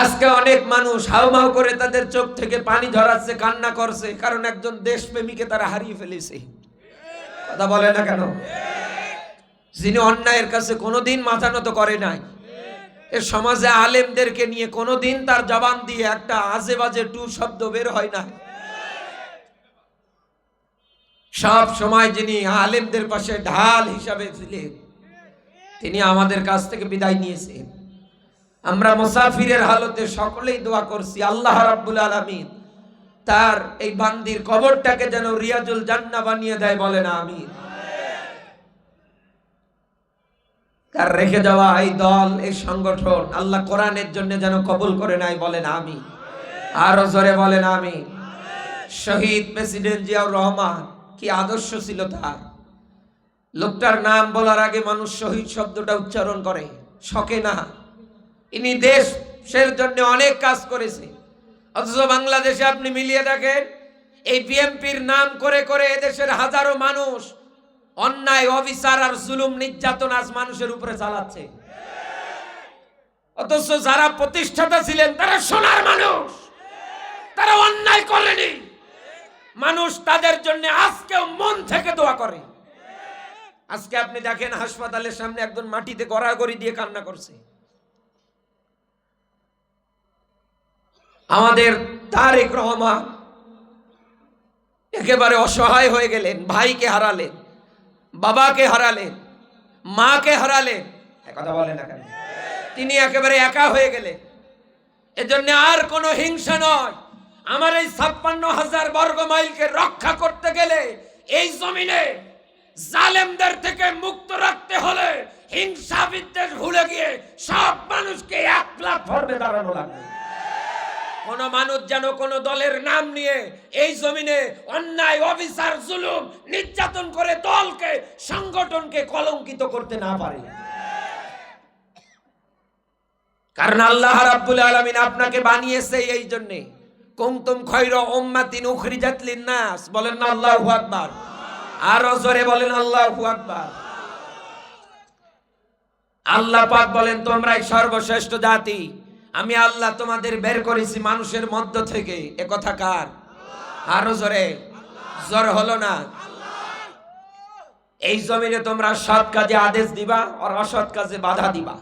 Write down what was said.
আজকে অনেক মানুষ হাউমাউ করে তাদের চোখ থেকে পানি ঝরাচ্ছে, কান্না করছে, কারণ একজন দেশপ্রেমীকে তারা হারিয়ে ফেলেছে। কথা বলে না কেন? যিনি অন্যায়ের কাছে কোনোদিন মাথা নত করে নাই। এ সমাজে আলেমদেরকে নিয়ে কোনোদিন তার জবান দিয়ে একটা আজে বাজে টু শব্দ বের হয় না সব সময় যিনি আলেমদের পাশে ঢাল হিসাবে ছিলেন, তিনি আমাদের কাছ থেকে বিদায় নিয়েছেন। আমরা মুসাফিরের হালতে সকলেই দোয়া করছি, আল্লাহ রাব্বুল আলামিন তার এই বান্দির কবরটাকে যেন রিয়াজুল জান্না বানিয়ে দেয় বলে না আমি তার রেখে যাওয়া এই দল, এই সংগঠন, আল্লাহ কোরআনের জন্য যেন কবুল করে নাই বলেন আমি আরও জোরে বলেন আমি শহীদ প্রেসিডেন্ট জিয়াউর রহমান, কি আদর্শ ছিল তার। লোকটার নাম বলার আগে মানুষ শহীদ শব্দটা উচ্চারণ করে শখে না। ইনি দেশের জন্য অনেক কাজ করেছে। অথচ বাংলাদেশে আপনি মিলিয়ে দেখেন, এই বিএমপির নাম করে করে এদেশের হাজারো মানুষ অন্যায়, অবিচার আর জুলুম, নির্যাতন আজ মানুষের উপরে চালাচ্ছে। অথচ যারা প্রতিষ্ঠাতা ছিলেন, তারা সোনার মানুষ। তারা অন্যায় করেনি। মানুষ তাদের জন্য আজকেও মন থেকে দোয়া করে। আজকে আপনি দেখেন, হাসপাতালের সামনে একজন মাটিতে গড়াগড়ি দিয়ে কান্না করছে। আমাদের তারেক রহমান একেবারে অসহায় হয়ে গেলেন, ভাইকে হারালেন, বাবাকে হারালেন, মাকে হারালেন। কথা বলে না কেন? তিনি একেবারে একা হয়ে গেলেন। এজন্য আর কোনো হিংসা নয়। আমার এই ছাপ্পান্ন হাজার বর্গ মাইলকে রক্ষা করতে গেলে এই জমিনে জালেমদের থেকে মুক্ত রাখতে হলে হিংসা বিদ্বেষ ভুলে গিয়ে সব মানুষকে এক প্ল্যাটফর্মে দাঁড়ানো লাগবে। কোন মানুষ যেন কোন দলের নাম নিয়ে এই জমিনে অন্যায়, অবিচার, জুলুম, নির্যাতন করে দলকে, সংগঠনকে কলঙ্কিত করতে না পারে। কারণ আল্লাহ রাব্বুল আলামিন আপনাকে বানিয়েছে এই জন্য। কুনতুম খয়রা উম্মাতিন উখরিজাত লিন-নাস। বলেন না আল্লাহু আকবার। আর জোরে বলেন আল্লাহু আকবার। আল্লাহ পাক বলেন, তোমরাই সর্বশ্রেষ্ঠ জাতি। আমি আল্লাহ তোমাদের বের করেছি মানুষের মধ্য থেকে। এ কথা কার? আরও জোরে। জ্বর হলো না। এই জমিনে তোমরা সৎ কাজে আদেশ দিবা, আর অসৎ কাজে বাধা দিবা।